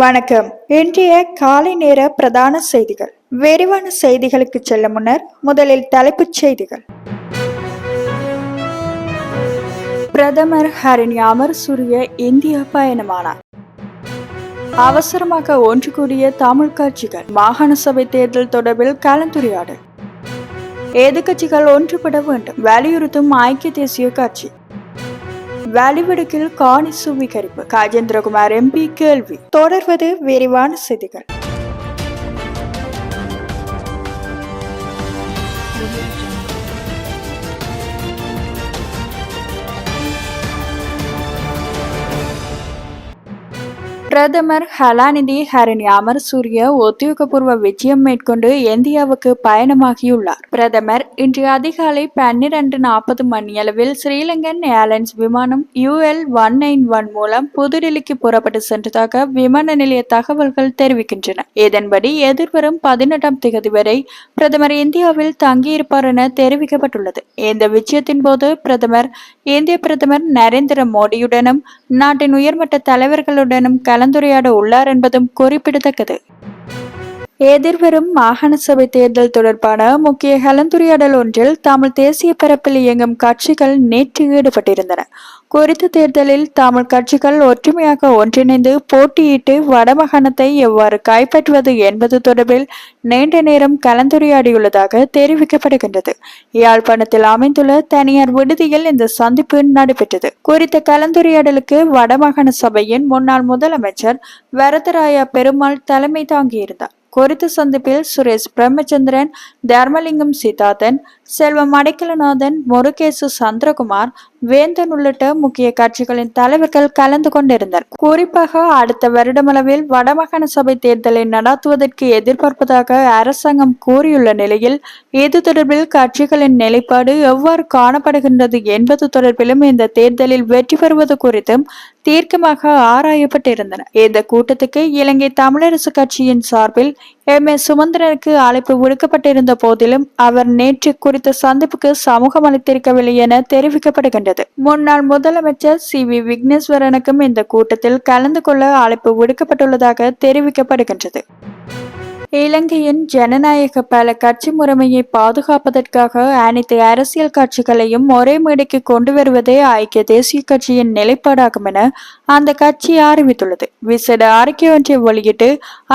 வணக்கம். இன்றைய காலை நேர பிரதான செய்திகள். விரிவான செய்திகளுக்கு செல்ல முன்னர் முதலில் தலைப்புச் செய்திகள். பிரதமர் ஹரிணி அமர் சூரிய இந்தியா பயணமானார். அவசரமாக ஒன்று கூடிய தமிழ் கட்சிகள் மாகாண சபை தேர்தல் தொடர்பில் கலந்துரையாடல். எதிர்கட்சிகள் ஒன்றுபட வேண்டும். வலியுறுத்தும் ஐக்கிய தேசிய கட்சி. வலிவடுக்கில் காணி சுவீகரிப்பு காஜேந்திரகுமார் எம்பி கேள்வி. தொடர்வது விரிவான செய்திகள். பிரதமர் ஹலாநிதி ஹரணி அமர் சூரிய உத்தியோகபூர்வ விஜயம் மேற்கொண்டு இந்தியாவுக்கு பயணமாகியுள்ளார். பிரதமர் இன்று அதிகாலை பன்னிரண்டு நாற்பது மணியளவில் ஸ்ரீலங்கன் ஏர்லைன்ஸ் விமானம் யூஎல் ஒன் நைன் ஒன் மூலம் புதுடில்லிக்கு புறப்பட்டு சென்றதாக விமான நிலைய தகவல்கள் தெரிவிக்கின்றன. இதன்படி எதிர்வரும் பதினெட்டாம் தேதி வரை பிரதமர் இந்தியாவில் தங்கியிருப்பார் என தெரிவிக்கப்பட்டுள்ளது. இந்த விஜயத்தின் போது பிரதமர் இந்திய பிரதமர் நரேந்திர மோடியுடனும் நாட்டின் உயர்மட்ட தலைவர்களுடனும் கலந்துரையாட உள்ளார் என்பதும் குறிப்பிடத்தக்கது. எதிர்வரும் மாகாண சபை தேர்தல் தொடர்பான முக்கிய கலந்துரையாடல் ஒன்றில் தமிழ் தேசிய பரப்பில் இயங்கும் கட்சிகள் நேற்று ஈடுபட்டிருந்தன. குறித்த தேர்தலில் தமிழ் கட்சிகள் ஒற்றுமையாக ஒன்றிணைந்து போட்டியிட்டு வடமாகாணத்தை எவ்வாறு கைப்பற்றுவது என்பது தொடர்பில் நீண்ட நேரம் கலந்துரையாடியுள்ளதாக தெரிவிக்கப்படுகின்றது. யாழ்ப்பாணத்தில் அமைந்துள்ள தனியார் விடுதியில் இந்த சந்திப்பு நடைபெற்றது. குறித்த கலந்துரையாடலுக்கு வடமாகாண சபையின் முன்னாள் முதலமைச்சர் வரதராயா பெருமாள் தலைமை தாங்கியிருந்தார். குறித்த சந்திப்பில் சுரேஷ் பிரம்மச்சந்திரன் தர்மலிங்கம் சீதாதன் செல்வம் அடைக்கலநாதன் முருகேசு சந்திரகுமார் வேந்தன் உள்ளிட்ட முக்கிய கட்சிகளின் தலைவர்கள் கலந்து கொண்டிருந்தனர். குறிப்பாக அடுத்த வருடமளவில் வடமாகாண சபை தேர்தலை நடத்துவதற்கு எதிர்பார்ப்பதாக அரசாங்கம் கூறியுள்ள நிலையில் இது தொடர்பில் கட்சிகளின் நிலைப்பாடு எவ்வாறு காணப்படுகின்றது என்பது தொடர்பிலும் இந்த தேர்தலில் வெற்றி பெறுவது குறித்தும் தீர்க்கமாக ஆராயப்பட்டிருந்தன. இந்த கூட்டத்துக்கு இலங்கை தமிழரசு கட்சியின் சார்பில் எம் எஸ் சுமந்திரனுக்கு அழைப்பு விடுக்கப்பட்டிருந்த போதிலும் அவர் நேற்று குறித்த சந்திப்புக்கு சமூகம் அளித்திருக்கவில்லை என தெரிவிக்கப்படுகின்றது. முன்னாள் முதலமைச்சர் சி. வி. விக்னேஸ்வரனுக்கும் இந்த கூட்டத்தில் கலந்து கொள்ள அழைப்பு விடுக்கப்பட்டுள்ளதாக தெரிவிக்கப்படுகின்றது. இலங்கையின் ஜனநாயக பல கட்சி முறைமையை பாதுகாப்பதற்காக அனைத்து அரசியல் கட்சிகளையும் ஒரே மேடைக்கு கொண்டு வருவதே ஐக்கிய தேசிய கட்சியின் நிலைப்பாடாகும் என அந்த கட்சி அறிவித்துள்ளது. விசேட அறிக்கை ஒன்றை வெளியிட்டு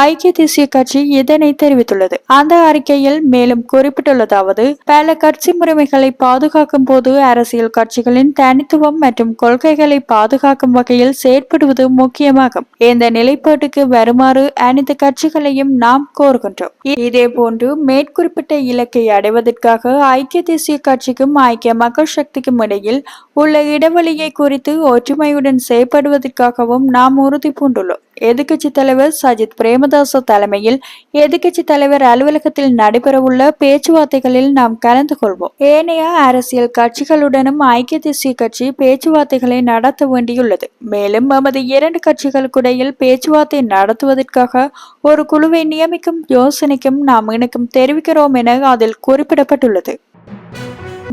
ஐக்கிய தேசிய கட்சி இதனை தெரிவித்துள்ளது. அந்த அறிக்கையில் மேலும் குறிப்பிட்டுள்ளதாவது பல கட்சி முறைமைகளை பாதுகாக்கும் போது அரசியல் கட்சிகளின் தனித்துவம் மற்றும் கொள்கைகளை பாதுகாக்கும் வகையில் செயற்படுவது முக்கியமாகும். இந்த நிலைப்பாட்டுக்கு வருமாறு அனைத்து கட்சிகளையும் நாம் கோருகின்றோம். இதே போன்று மேற்குறிப்பிட்ட இலக்கை அடைவதற்காக ஐக்கிய தேசிய கட்சிக்கும் ஐக்கிய மக்கள் சக்திக்கும் இடையில் உள்ள இடைவெளியை குறித்து ஒற்றுமையுடன் செயற்படுவதற்காகவும் நாம் உறுதி பூண்டுள்ளோம் எதிர்கட்சி தலைவர் சஜித் பிரேமதாச தலைமையில் எதிர்கட்சி தலைவர் அலுவலகத்தில் நடைபெறவுள்ள பேச்சுவார்த்தைகளில் நாம் கலந்து கொள்வோம். ஏனைய அரசியல் கட்சிகளுடனும் ஐக்கிய தேசிய கட்சி பேச்சுவார்த்தைகளை நடத்த வேண்டியுள்ளது. மேலும் நமது இரண்டு கட்சிகளுக்கிடையில் பேச்சுவார்த்தை நடத்துவதற்காக ஒரு குழுவை நியமிக்கும் யோசனைக்கும் நாம் இணக்கம் தெரிவிக்கிறோம் என அதில் குறிப்பிடப்பட்டுள்ளது.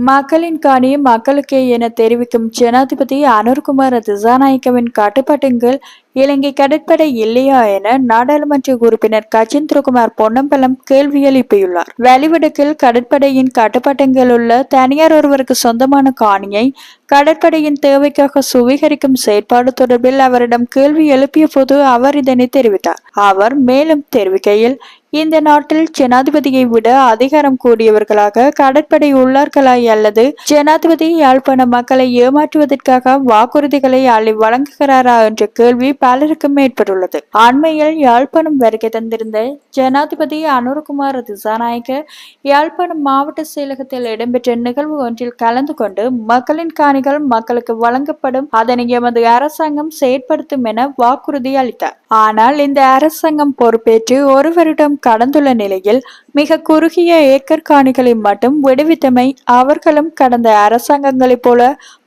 மக்களின் காணி மக்களுக்கே என தெரிவிக்கும் ஜனாதிபதி அனுர்குமார் திசாநாயக்கவின் கட்டுப்பாட்டுங்கள் இலங்கை கடற்படை இல்லையா என நாடாளுமன்ற உறுப்பினர் கஜேந்திரகுமார் பொன்னம்பலம் கேள்வி எழுப்பியுள்ளார். வெளிவடக்கில் கடற்படையின் கட்டுப்பாட்டுங்கள் உள்ள தனியார் ஒருவருக்கு சொந்தமான காணியை கடற்படையின் தேவைக்காக சுவீகரிக்கும் செயற்பாடு தொடர்பில் அவரிடம் கேள்வி எழுப்பிய போது அவர் இதனை தெரிவித்தார். அவர் மேலும் தெரிவிக்கையில் இந்த நாட்டில் ஜனாதிபதியை விட அதிகாரம் கூடியவர்களாக கடற்படை உள்ளார்களாய் அல்லது ஜனாதிபதி யாழ்ப்பாண மக்களை ஏமாற்றுவதற்காக வாக்குறுதிகளை அள்ளி வழங்குகிறாரா என்ற கேள்வி பலருக்கும் ஏற்பட்டுள்ளது. அண்மையில் யாழ்ப்பாணம் வருகை தந்திருந்த ஜனாதிபதி அனுரகுமார் திசாநாயக்க யாழ்ப்பாணம் மாவட்ட செயலகத்தில் இடம்பெற்ற நிகழ்வு ஒன்றில் கலந்து கொண்டு மக்களின் காணி காணிகள் மக்களுக்கு வழங்கப்படும். அதனை எமது அரசாங்கம் செயற்படுத்தும் என வாக்குறுதி அளித்தார். ஆனால் இந்த அரசாங்கம் பொறுப்பேற்று ஒரு வருடம் கடந்துள்ள நிலையில் மிக குறுகிய ஏக்கர் காணிகளை மட்டும் விடுவித்தமை அவர்களும் கடந்த அரசாங்கங்களைப் போல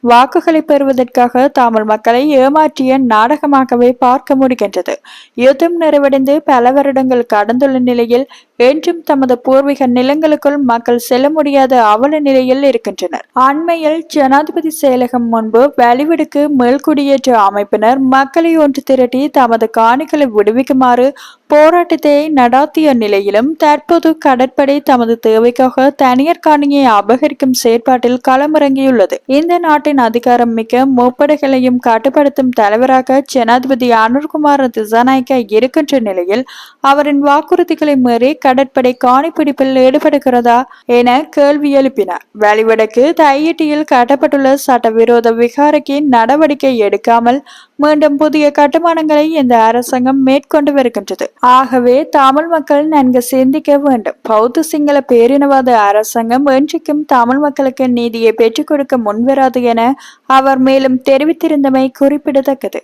வாக்குகளை பெறுவதற்காக தமிழ் மக்களை ஏமாற்றிய நாடகமாகவே பார்க்க முடிகின்றது. யுத்தம் நிறைவடைந்து பல வருடங்கள் கடந்துள்ள நிலையில் என்றும் தமது பூர்வீக நிலங்களுக்குள் மக்கள் செல்ல முடியாத அவல நிலையில் இருக்கின்றனர். அண்மையில் ஜனாதிபதி செயலகம் முன்பு வெளிவிடுக்கு மேல்குடியேற்ற அமைப்பினர் மக்களை ஒன்று திரட்டி தமது காணிகளை விடுவிக்குமாறு போராட்டத்தை நடாத்திய நிலையிலும் தற்போது கடற்படை தமது தேவைக்காக தனியார் காணியை அபகரிக்கும் செயற்பாட்டில் களமிறங்கியுள்ளது. இந்த நாட்டின் அதிகாரம் மிக்க முப்படைகளையும் கட்டுப்படுத்தும் தலைவராக ஜனாதிபதி அனுர்குமார் திசாநாயக்கா இருக்கின்ற நிலையில் அவரின் வாக்குறுதிகளை மீறி கடற்படை காணிப்பிடிப்பில் ஈடுபடுகிறதா என கேள்வி எழுப்பினார். வழிவடக்கு தையிட்டியில் கட்டப்பட்டுள்ள சட்டவிரோத விகாரைக்கு நடவடிக்கை எடுக்காமல் மீண்டும் புதிய கட்டுமானங்களை இந்த அரசாங்கம் மேற்கொண்டு வருகின்றது ஆகவே தமிழ் மக்கள் நன்கு சிந்திக்க வேண்டும். பௌத்த சிங்கள பேரினவாத அரசாங்கம் என்றைக்கும் தமிழ் மக்களுக்கு நீதியை பெற்றுக் கொடுக்க முன்வராது என அவர் மேலும் தெரிவித்திருந்தமை குறிப்பிடத்தக்கது.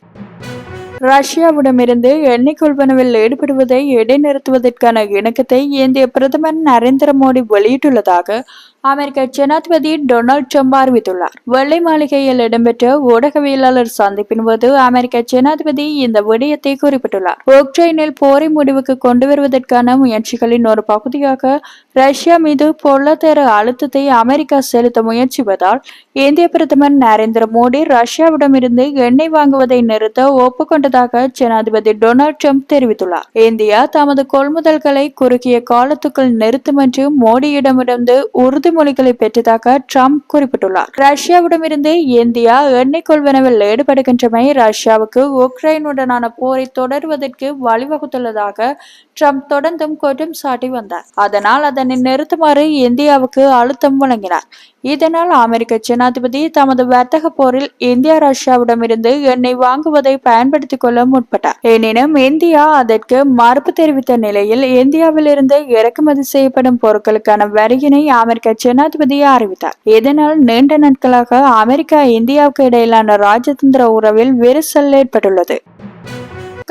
ரஷ்யாவிடமிருந்து எண்ணெய் கொள்வனவில் ஈடுபடுவதை இடைநிறுத்துவதற்கான இணக்கத்தை இந்திய பிரதமர் நரேந்திர மோடி வெளியிட்டுள்ளதாக அமெரிக்க ஜனாதிபதி டொனால்ட் ட்ரம்ப் அறிவித்துள்ளார். வெள்ளை மாளிகையில் இடம்பெற்ற ஊடகவியலாளர் சந்திப்பின் போது அமெரிக்க ஜனாதிபதி இந்த விடயத்தை குறிப்பிட்டுள்ளார். உக்ரைனில் போரை முடிவுக்கு கொண்டு வருவதற்கான முயற்சிகளின் ஒரு பகுதியாக ரஷ்யா மீது பொருளாதார அழுத்தத்தை அமெரிக்கா செலுத்த முயற்சிப்பதால் இந்திய பிரதமர் நரேந்திர மோடி ரஷ்யாவிடமிருந்து எண்ணெய் வாங்குவதை நிறுத்த ஒப்புக்கொண்டதாக ஜனாதிபதி டொனால்ட் ட்ரம்ப் தெரிவித்துள்ளார். இந்தியா தமது கொள்முதல்களை குறுகிய காலத்துக்குள் நிறுத்தும் என்று மோடியிடமிருந்து உறுதி உறுதிமொழிகளை பெற்றதாக ட்ரம்ப் குறிப்பிட்டுள்ளார். ரஷ்யாவிடமிருந்து இந்தியா எண்ணெய் கொள்வனவில் ஈடுபடுகின்றமை ரஷ்யாவுக்கு உக்ரைனுடனான போரை தொடர்வதற்கு வழிவகுத்துள்ளதாக ட்ரம்ப் தொடர்ந்தும் குற்றம் சாட்டி வந்தார். அதனால் அதனை நிறுத்துமாறு இந்தியாவுக்கு அழுத்தம் வழங்கினார். இதனால் அமெரிக்க ஜனாதிபதி தமது வர்த்தக போரில் இந்தியா ரஷ்யாவிடமிருந்து எண்ணெய் வாங்குவதை பயன்படுத்திக் கொள்ள முற்பட்டார். எனினும் இந்தியா அதற்கு மறுப்பு தெரிவித்த நிலையில் இந்தியாவிலிருந்து இறக்குமதி செய்யப்படும் பொருட்களுக்கான வரியினை அமெரிக்க ஜனாதிபதியை அறிவித்தார். இதனால் நீண்ட நாட்களாக அமெரிக்கா இந்தியாவுக்கு இடையிலான ராஜதந்திர உறவில் விரிசல் ஏற்பட்டுள்ளது.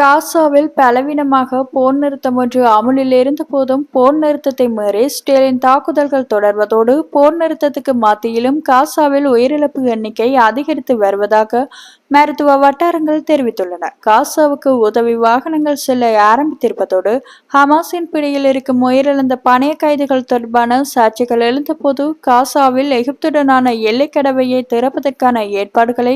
காசாவில் பலவீனமாக போர் நிறுத்தம் ஒன்று அமுலில் இருந்த போதும் போர் நிறுத்தத்தை மீறி ஸ்டேலின் தாக்குதல்கள் தொடர்வதோடு போர் நிறுத்தத்துக்கு மத்தியிலும் காசாவில் உயிரிழப்பு எண்ணிக்கை அதிகரித்து வருவதாக மருத்துவ வட்டாரங்கள் தெரிவித்துள்ளன. காசாவுக்கு உதவி வாகனங்கள் செல்ல ஆரம்பித்திருப்பதோடு ஹமாஸின் பிடியில் இருக்கும் உயிரிழந்த பணைய கைதுகள் தொடர்பான சாட்சிகள் எழுந்தபோது காசாவில் எகிப்துடனான எல்லை கடவையை திறப்பதற்கான ஏற்பாடுகளை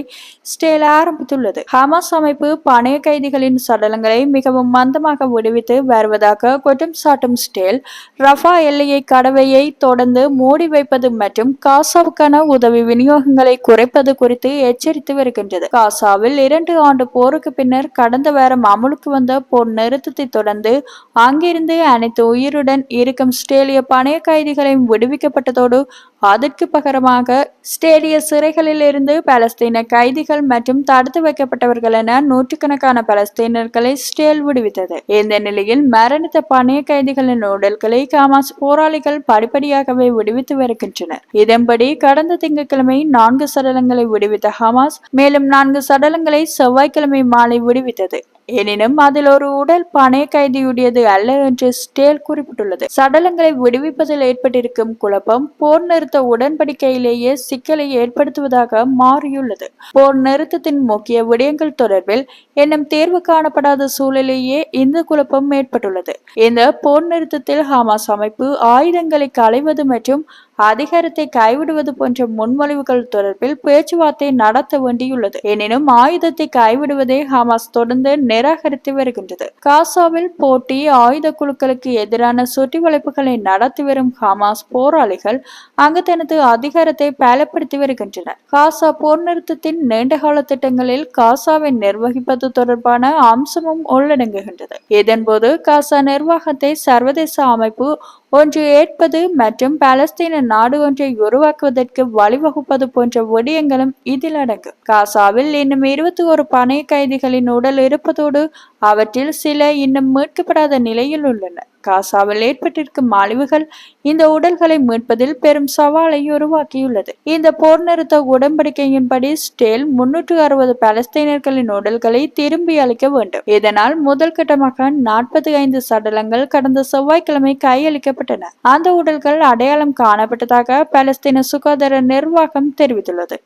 ஸ்டேல் ஆரம்பித்துள்ளது. ஹமாஸ் அமைப்பு பணைய கைதிகளின் சடலங்களை மிகவும் மந்தமாக விடுவித்து வருவதாக குற்றம் சாட்டும் ஸ்டேல் ரஃபா எல்லையை கடவையை தொடர்ந்து மூடி வைப்பது மற்றும் காசாவுக்கான உதவி விநியோகங்களை குறைப்பது குறித்து எச்சரித்து வருகின்றது. காசாவில் இரண்டு ஆண்டு போருக்கு பின்னர் கடந்த வாரம் அமுலுக்கு வந்த போர் நிறுத்தத்தை தொடர்ந்து அங்கிருந்து அனைத்து உயிருடன் இருக்கும் ஸ்டேலிய பணைய கைதிகளையும் விடுவிக்கப்பட்டதோடு அதற்கு பகரமாக ஸ்டேலிய சிறைகளில் இருந்து பலஸ்தீன கைதிகள் மற்றும் தடுத்து வைக்கப்பட்டவர்கள் என நூற்றுக்கணக்கான பலஸ்தீனர்களை ஸ்டேல் விடுவித்தது. இந்த நிலையில் மரணித்த பணைய கைதிகளின் உடல்களை காமாஸ் போராளிகள் படிப்படியாகவே விடுவித்து வருகின்றனர். இதன்படி கடந்த திங்கட்கிழமை நான்கு சடலங்களை விடுவித்த ஹமாஸ் மேலும் நான்கு சடலங்களை செவ்வாய்க்கிழமை மாலை விடுவித்தது. எனினும் அதில் ஒரு உடல் பணைய கைதியுடையது அல்ல என்று ஸ்டேல் குறிப்பிட்டுள்ளது. சடலங்களை விடுவிப்பதில் ஏற்பட்டிருக்கும் குழப்பம் போர் நிறுத்த உடன்படிக்கையிலேயே சிக்கலை ஏற்படுத்துவதாக மாறியுள்ளது. போர் நிறுத்தத்தின் முக்கிய விடயங்கள் தொடர்பில் என்னும் தேர்வு காணப்படாத சூழலேயே இந்த குழப்பம் ஏற்பட்டுள்ளது. இந்த போர் நிறுத்தத்தில் ஹமாஸ் அமைப்பு ஆயுதங்களை களைவது மற்றும் அதிகாரத்தை கைவிடுவது போன்ற முன்மொழிவுகள் தொடர்பில் பேச்சுவார்த்தை நடத்த வேண்டியுள்ளது. எனினும் ஆயுதத்தை கைவிடுவதை ஹமாஸ் தொடர்ந்து நிராகரித்து வருகின்றது. காசாவில் போட்டி ஆயுத குழுக்களுக்கு எதிரான சுற்றிவளைப்புகளை நடத்தி வரும் ஹமாஸ் போராளிகள் அங்கு தனது அதிகாரத்தை பலப்படுத்தி வருகின்றனர். காசா போர் நிறுத்தத்தின் நீண்டகால திட்டங்களில் காசாவை நிர்வகிப்பது தொடர்பான அம்சமும் உள்ளடங்குகின்றது. இதன்போது காசா நிர்வாகத்தை சர்வதேச அமைப்பு ஒன்று ஏற்பது மற்றும் பாலஸ்தீன நாடு ஒன்றை உருவாக்குவதற்கு வழிவகுப்பது போன்ற விடயங்களும் இதில் அடங்கும் காசாவில் இன்னும் இருபத்தி ஒரு பணைய கைதிகளின் உடல் இருப்பதோடு அவற்றில் சில இன்னும் மீட்கப்படாத நிலையில் உள்ளன. காசாவில் ஏற்பட்டிருக்கும் மாலிவுகள் இந்த உடல்களை மீட்பதில் பெரும் சவாலை உருவாக்கியுள்ளது. இந்த போர் நிறுத்த உடன்படிக்கையின்படி ஸ்டேல் முன்னூற்று அறுபது பலஸ்தீனர்களின் உடல்களை திரும்பி அளிக்க வேண்டும். இதனால் முதல் கட்டமாக நாற்பத்தி ஐந்து சடலங்கள் கடந்த செவ்வாய்க்கிழமை கையளிக்கப்பட்டன. அந்த உடல்கள் அடையாளம் காணப்பட்டதாக பலஸ்தீன சுகாதார நிர்வாகம் தெரிவித்துள்ளது.